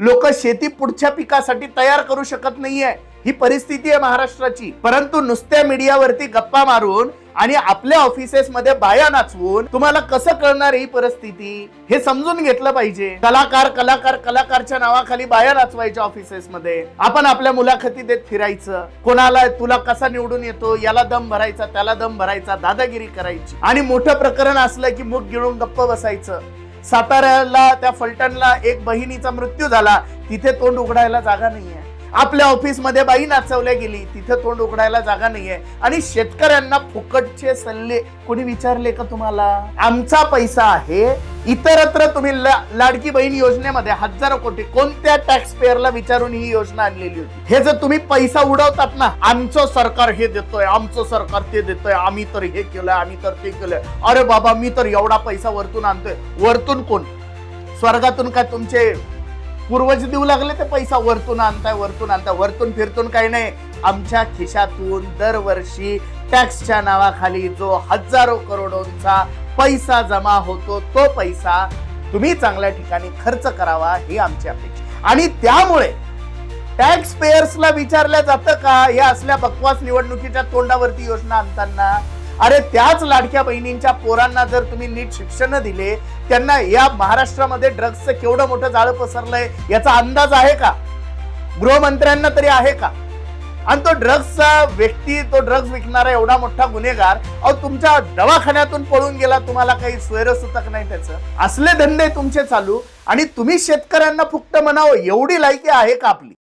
लोक शेती पुढच्या पिकासाठी तयार करू शकत नाहीये. ही परिस्थिती आहे महाराष्ट्राची. परंतु नुसत्या मीडियावरती गप्पा मारून आणि आपल्या ऑफिसेस मध्ये बाया नाचवून तुम्हाला कसं कळणार ही परिस्थिती? हे समजून घेतलं पाहिजे. कलाकार कलाकार कलाकारच्या नावाखाली बाया नाचवायच्या ऑफिसेस मध्ये. आपण आपल्या मुलाखती देत फिरायचं. कोणाला तुला कसा निवडून येतो? याला दम भरायचा त्याला दम भरायचा दादागिरी करायची. आणि मोठं प्रकरण असलं की मुख गिळून गप्प बसायचं. साताऱ्याला त्या फलटणला एक बहिणीचा मृत्यू झाला. तिथे तोंड उघडायला जागा नाहीये. आपल्या ऑफिसमध्ये बाई नाचवल्या गेली. तिथे तोंड उघडायला जागा नाहीये. आणि शेतकऱ्यांना फुकटचे सल्ले कोणी विचारले का तुम्हाला? आमचा पैसा आहे इतरत्र तुम्ही लाडकी बहीण योजनेमध्ये हजारो कोटी कोणत्या टॅक्स पेअरला विचारून ही योजना आणलेली होती? हे जर तुम्ही पैसा उडवतात ना आमचं सरकार हे देतोय आमचं सरकार ते देतोय आम्ही तर हे केलंय आम्ही तर ते केलंय. अरे बाबा मी तर एवढा पैसा वरतून आणतोय. वरतून कोण? स्वर्गातून काय तुमचे पूर्वज देऊ लागले ते पैसा? वरतून आणताय वरतून आणताय. वरतून फिरतून काही नाही. आमच्या खिशातून दरवर्षी टॅक्सच्या नावाखाली जो हजारो करोडोंचा पैसा जमा होतो तो पैसा तुम्ही चांगल्या ठिकाणी खर्च करावा ही आमची अपेक्षा आणि त्यामुळे टॅक्स पेयर्सला विचारलं जातं का या असल्या बकवास निवडणुकीच्या तोंडावरती योजना आणताना? अरे त्याच लाडक्या बहिणींच्या पोरांना जर तुम्ही नीट शिक्षण दिले त्यांना या महाराष्ट्रामध्ये ड्रग्सचं केवढं मोठं जाळं पसरलंय याचा अंदाज आहे का? गृहमंत्र्यांना तरी आहे का? आणि तो ड्रग्सचा व्यक्ती तो ड्रग्ज विकणारा एवढा मोठा गुन्हेगार अहो तुमच्या दवाखान्यातून पळून गेला तुम्हाला काही स्वैरसूतक नाही त्याचं. असले धंदे तुमचे चालू आणि तुम्ही शेतकऱ्यांना फुकट म्हणावं एवढी लायकी आहे का आपली?